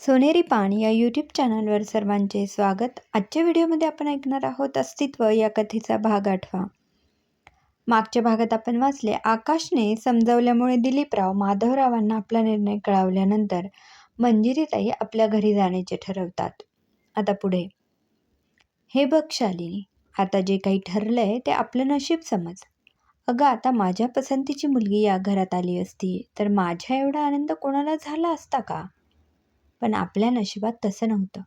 सोनेरी पान या यूट्यूब चॅनलवर सर्वांचे स्वागत. आजच्या व्हिडिओमध्ये आपण ऐकणार आहोत अस्तित्व या कथेचा भाग आठवा. मागच्या भागात आपण वाचले आकाशने समजावल्यामुळे दिलीपराव माधवरावांना आपला निर्णय कळवल्यानंतर मंजिरीताई आपल्या घरी जाण्याचे ठरवतात. आता पुढे. हे बघ शालिनी आता जे काही ठरलंय ते आपलं नशीब समज. अगं आता माझ्या पसंतीची मुलगी या घरात आली असती तर माझ्या एवढा आनंद कोणाला झाला असता का? पण आपल्या नशिबात तसं नव्हतं.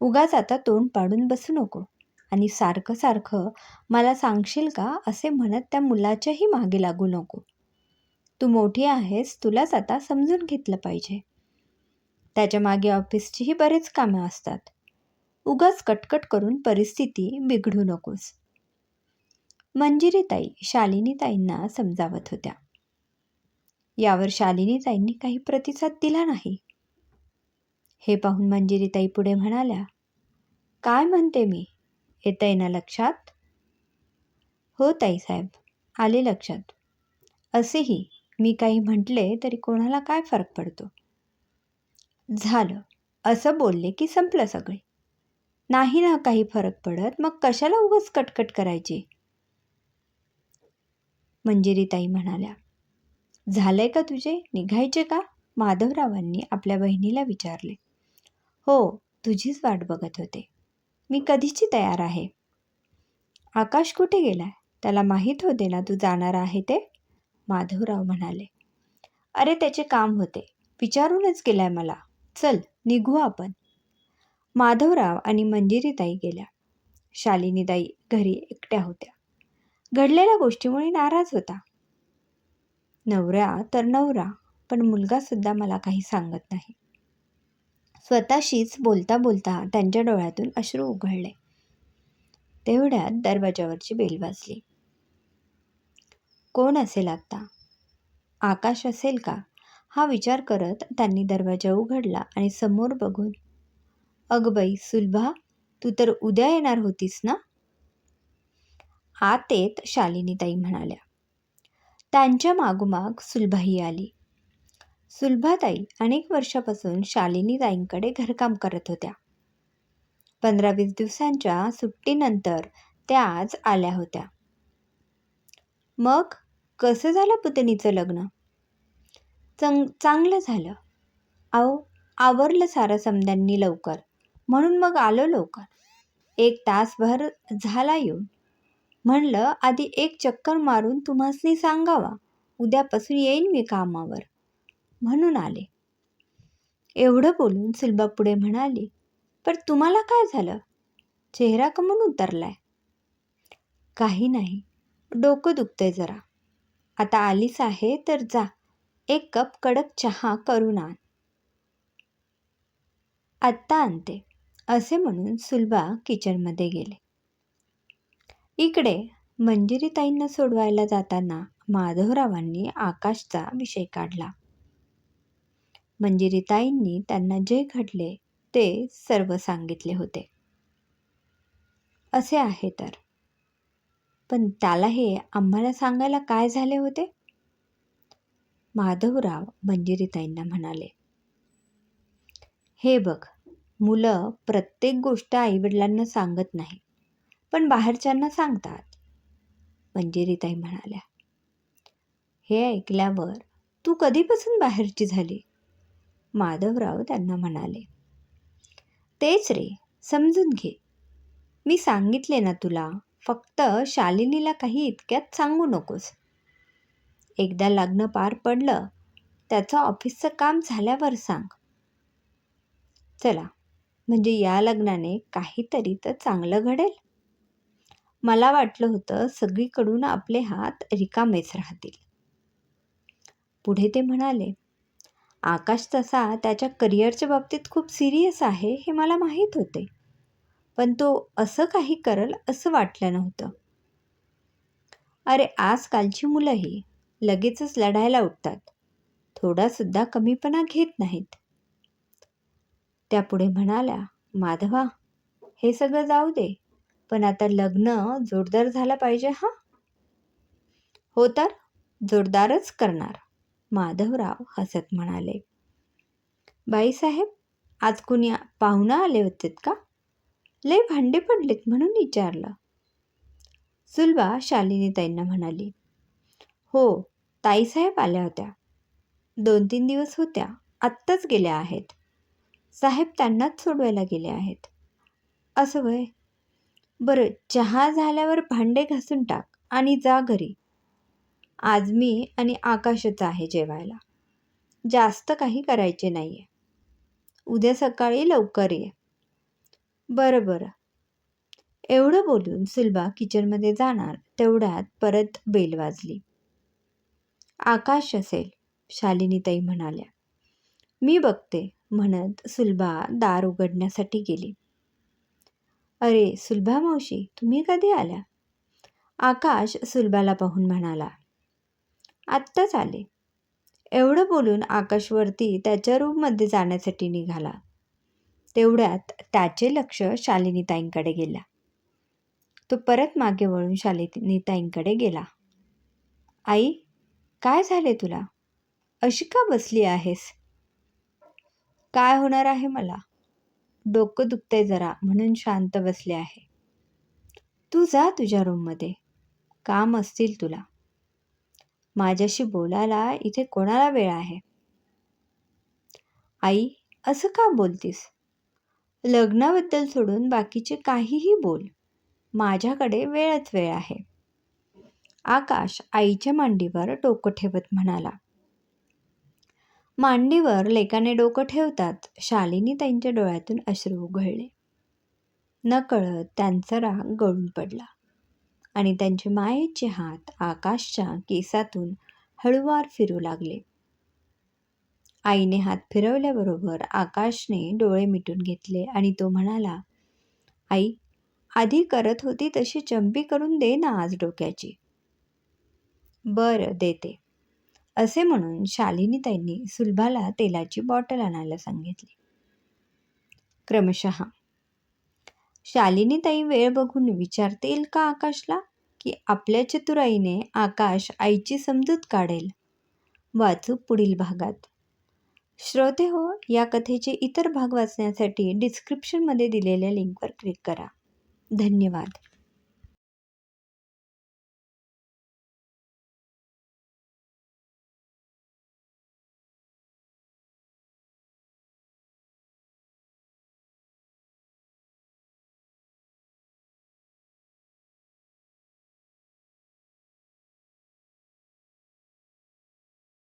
उगाच आता तोंड पाडून बसू नको. आणि सारखं सारखं मला सांगशील का असे म्हणत त्या मुलाच्याही मागे लागू नको. तू मोठी आहेस तुलाच आता समजून घेतलं पाहिजे. त्याच्यामागे ऑफिसचीही बरेच कामं असतात. उगाच कटकट करून परिस्थिती बिघडू नकोस. मंजिरीताई शालिनीताईंना समजावत होत्या. यावर शालिनीताईंनी काही प्रतिसाद दिला नाही. हे पाहून मंजिरीताई पुढे म्हणाल्या काय म्हणते मी? येतंय ना लक्षात? हो ताईसाहेब आले लक्षात. असेही मी काही म्हटले तरी कोणाला काय फरक पडतो? झालं. असं बोलले की संपलं सगळे. नाही ना काही फरक पडत मग कशाला उगाच कटकट करायची? मंजिरीताई म्हणाल्या झालंय का तुझे? निघायचे का? माधवरावांनी आपल्या बहिणीला विचारले. हो तुझीच वाट बघत होते. मी कधीची तयार आहे? आकाश कुठे गेलाय त्याला माहीत होते ना तू जाणार आहे ते? माधवराव म्हणाले. अरे त्याचे काम होते. विचारूनच गेलाय मला. चल निघू आपण. माधवराव आणि मंजिरीताई गेल्या. शालिनीताई घरी एकट्या होत्या. घडलेल्या गोष्टीमुळे नाराज होता. नवऱ्या तर नवरा पण मुलगासुद्धा मला काही सांगत नाही. स्वतःशीच बोलता बोलता त्यांच्या डोळ्यातून अश्रू उघडले. तेवढ्यात दरवाजावरची बेल वाजली. कोण असेल आत्ता? आकाश असेल का? हा विचार करत त्यांनी दरवाजा उघडला आणि समोर बघून अगबाई सुलभा तू तर उद्या येणार होतीस ना? आत येत शालिनीताई म्हणाल्या. त्यांच्या मागोमाग सुलभाही आली. सुलभाताई अनेक वर्षापासून शालिनीताईंकडे घरकाम करत होत्या. पंधरा वीस दिवसांच्या सुट्टीनंतर त्या आज आल्या होत्या. मग कसं झालं पुतणीचं लग्न? चंग चांगलं झालं. अहो आवरलं सारं समद्यांनी लवकर. म्हणून मग आलो लवकर. एक तासभर झाला येऊन. म्हणलं आधी एक चक्कर मारून तुम्हासनी सांगावा. उद्यापासून येईन मी कामावर. म्हणून आले. एवढं बोलून सिल्बा पुढे म्हणाली पण तुम्हाला काय झालं? चेहरा कमून उतरलाय. काही नाही डोकं दुखतंय जरा. आता आलीच आहे तर जा एक कप कडक चहा करून आण. आत्ता आणते असे म्हणून सुलभा किचनमध्ये गेले. इकडे मंजिरीताईंना सोडवायला जाताना माधवरावांनी आकाशचा विषय काढला. मंजिरीताईंनी त्यांना जे घडले ते सर्व सांगितले होते. असे आहे तर. पण त्याला हे आम्हाला सांगायला काय झाले होते? माधवराव मंजिरीताईंना म्हणाले हे बघ मुलं प्रत्येक गोष्ट आईवडिलांना सांगत नाही पण बाहेरच्यांना सांगतात. मंजिरीताई म्हणाल्या हे ऐकल्यावर तू कधीपासून बाहेरची झाली? माधवराव त्यांना म्हणाले तेच रे समजून घे. मी सांगितले ना तुला फक्त शालिनीला काही इतक्यात सांगू नकोस. एकदा लग्न पार पडलं त्याचं ऑफिसचं काम झाल्यावर सांग. चला म्हणजे या लग्नाने काहीतरी तर चांगलं घडेल. मला वाटलं होतं सगळीकडून आपले हात रिकामेच राहतील. पुढे ते म्हणाले आकाश तसा त्याच्या करिअरच्या बाबतीत खूप सिरियस आहे हे मला माहीत होते. पण तो असं काही करल असं वाटलं नव्हतं. अरे आजकालची मुलंही लगेचच लढायला उठतात. थोडासुद्धा कमीपणा घेत नाहीत. त्या पुढे म्हणाल्या माधवा हे सगळं जाऊ दे पण आता लग्न जोरदार झालं पाहिजे हां? हो तर जोरदारच करणार. माधवराव हसत म्हणाले बाईसाहेब आज कुणी पाहुणा आले होतेत का? लय भांडे पडलेत म्हणून विचारलं. सुलभा शालिनीताईंना म्हणाली हो ताईसाहेब आल्या होत्या. दोन तीन दिवस होत्या आत्ताच गेल्या आहेत. साहेब त्यांनाच सोडवायला गेले आहेत. असं वय. बरं चहा झाल्यावर भांडे घासून टाक आणि जा घरी. आज मी आणि आकाशच आहे जेवायला. जास्त काही करायचे नाही आहे उद्या सकाळी लवकर ये. बरं बरं. एवढं बोलून सुलभा किचनमध्ये जाणार तेवढ्यात परत बेल वाजली. आकाश असेल शालिनीताई म्हणाल्या. मी बघते म्हणत सुलभा दार उघडण्यासाठी गेली. अरे सुलभा मावशी तुम्ही कधी आल्या? आकाश सुलभाला पाहून म्हणाला. आत्ताच आले. एवढं बोलून आकाशवरती त्याच्या रूममध्ये जाण्यासाठी निघाला. तेवढ्यात त्याचे लक्ष शालिनीताईंकडे गेला. तो परत मागे वळून शालिनीताईंकडे गेला. आई काय झाले तुला? अशी का बसली आहेस? काय होणार आहे मला? डोकं दुखतंय जरा म्हणून शांत बसले आहे. तू जा तुझ्या रूममध्ये. काम असतील तुला. माझ्याशी बोलायला इथे कोणाला वेळ आहे? आई असं का बोलतीस? लग्नाबद्दल सोडून बाकीचे काहीही बोल. माझ्याकडे वेळच वेळ आहे. आकाश आईच्या मांडीवर डोकं ठेवत म्हणाला. मांडीवर लेकाने डोकं ठेवतात. शालिनी त्यांच्या डोळ्यातून अश्रू उघळले. नकळत त्यांचा राग गळून पडला. आणि त्यांचे मायेचे हात आकाशच्या केसातून हळुवार फिरू लागले. आईने हात फिरवल्याबरोबर आकाशने डोळे मिटून घेतले आणि तो म्हणाला आई आधी करत होती तशी चंपी करून दे ना आज डोक्याची. बरं देते. असे म्हणून शालिनी त्यांनी सुलभाला तेलाची बॉटल आणायला सांगितली. क्रमशः शालिनीताई वेळ बघून विचारतील का आकाशला? की आपल्या चतुराईने आकाश आईची समजूत काढेल. वाचू पुढील भागात. श्रोते हो या कथेचे इतर भाग वाचण्यासाठी डिस्क्रिप्शनमध्ये दिलेल्या लिंकवर क्लिक करा. धन्यवाद.